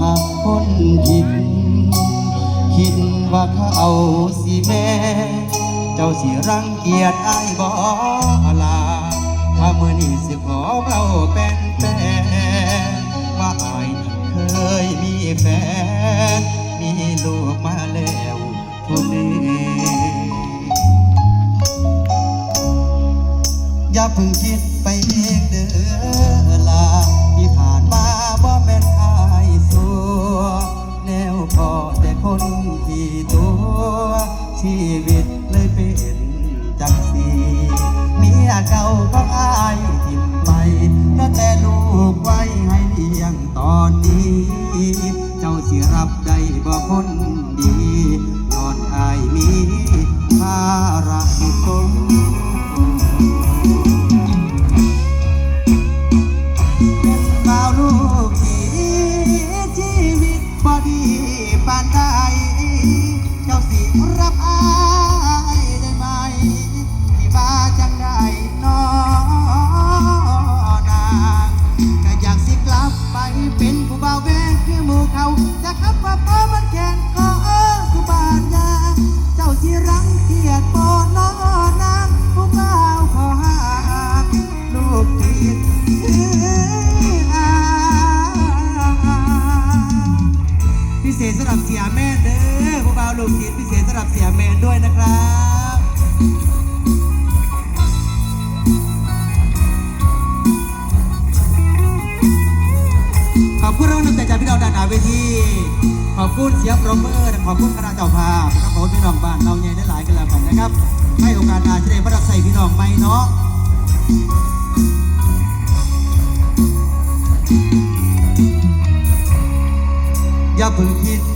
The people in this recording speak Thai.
หากคนผิด คิดว่าเขาสิแม่ เจ้าสิรังเกียจไอ้ายบ่ลาถ้ามือนี้สิขอเบาเป็นแฟนว่าไอ้ายเคยมีแฟน มีลูกมาแล้วผู้นี้อย่าเพิ่งคิดไปเองเด้อ ชีวิตเลยเป็นจังสีเมียเก่าก็อายทิมไปแล้วแต่ลูกไว้ให้เลี้ยงตอนนี้ เจ้าสิรับได้บ่คนดีนอนอายมีภาระตนบ่าวลูกีชีวิตบอดี กับอายได้ไหมที่บ้าจังได้นอนางก็อยากสิกลับไปเป็นผู้บ่าวแวงคือหมู่เขาจะขับว่า พิเศษสำหรับเสียแม่เด้อผู้บ่าลูกศิษย์พิเศษสำหรับเสียแมนด้วยนะครับขอบคุณเรางวัลน้ำใจจากพี่น้องด้านหน้าเวทีขอบคุณเสียงปรบมือขอบคุณคณะเจ้าภาพนะครับขอบคุณพี่น้องบ้านเราใหญ่ได้หลายกันแล้วกันนะครับ ให้โอกาสหนาจะได้มารับใส่พี่น้องไหมเนาะ double hit.